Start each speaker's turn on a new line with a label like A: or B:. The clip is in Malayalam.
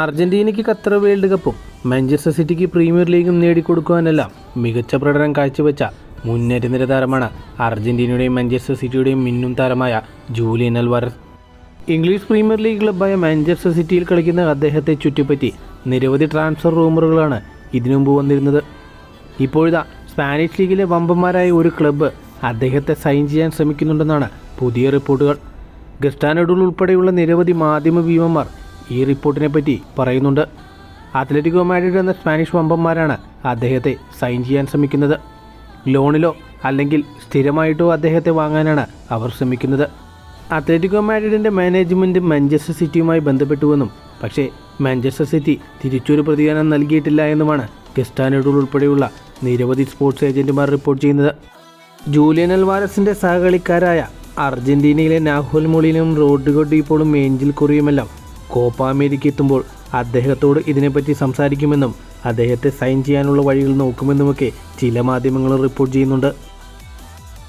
A: അർജന്റീനയ്ക്ക് ഖത്തർ വേൾഡ് കപ്പും മാഞ്ചസ്റ്റർ സിറ്റിക്ക് പ്രീമിയർ ലീഗും നേടിക്കൊടുക്കുവാനെല്ലാം മികച്ച പ്രകടനം കാഴ്ചവെച്ച മുന്നേറ്റ നിര താരമാണ് അർജന്റീനയുടെയും മാഞ്ചസ്റ്റർ സിറ്റിയുടെയും മിന്നും താരമായ Julian Alvarez. English premier league ക്ലബ്ബായ മാഞ്ചസ്റ്റർ സിറ്റിയിൽ കളിക്കുന്ന അദ്ദേഹത്തെ ചുറ്റിപ്പറ്റി നിരവധി ട്രാൻസ്ഫർ റൂമറുകളാണ് ഇതിനുമുമ്പ് വന്നിരുന്നത്. ഇപ്പോഴിതാ സ്പാനിഷ് ലീഗിലെ വമ്പന്മാരായ ഒരു ക്ലബ്ബ് അദ്ദേഹത്തെ സൈൻ ചെയ്യാൻ ശ്രമിക്കുന്നുണ്ടെന്നാണ് പുതിയ റിപ്പോർട്ടുകൾ. ഗസ്റ്റാനഡുൾ ഉൾപ്പെടെയുള്ള നിരവധി മാധ്യമ ഭീമന്മാർ ഈ റിപ്പോർട്ടിനെ പറ്റി പറയുന്നുണ്ട്. അത്ലറ്റിക്കോ മാഡ്രിഡ് എന്ന സ്പാനിഷ് വമ്പന്മാരാണ് അദ്ദേഹത്തെ സൈൻ ചെയ്യാൻ ശ്രമിക്കുന്നത്. ലോണിലോ അല്ലെങ്കിൽ സ്ഥിരമായിട്ടോ അദ്ദേഹത്തെ വാങ്ങാനാണ് അവർ ശ്രമിക്കുന്നത്. അത്ലറ്റിക്കോ മാഡ്രിഡിന്റെ മാനേജ്മെന്റ് മാഞ്ചസ്റ്റർ സിറ്റിയുമായി ബന്ധപ്പെട്ടുവെന്നും പക്ഷേ മാഞ്ചസ്റ്റർ സിറ്റി തിരിച്ചൊരു പ്രതികരണം നൽകിയിട്ടില്ല എന്നുമാണ് ഗസ്റ്റാനഡുൾ ഉൾപ്പെടെയുള്ള നിരവധി സ്പോർട്സ് ഏജന്റുമാർ റിപ്പോർട്ട് ചെയ്യുന്നത്. ജൂലിയൻ അൽവാരസിന്റെ സഹകളിക്കാരായ അർജന്റീനയിലെ നാഹുൽ മൊളിനും റോഡ്രിഗോ ഡീപ്പോളും ഏഞ്ചൽ കൊറിയുമെല്ലാം കോപ്പ അമേരിക്ക എത്തുമ്പോൾ അദ്ദേഹത്തോട് ഇതിനെപ്പറ്റി സംസാരിക്കുമെന്നും അദ്ദേഹത്തെ സൈൻ ചെയ്യാനുള്ള വഴികൾ നോക്കുമെന്നുമൊക്കെ ചില മാധ്യമങ്ങൾ റിപ്പോർട്ട് ചെയ്യുന്നുണ്ട്.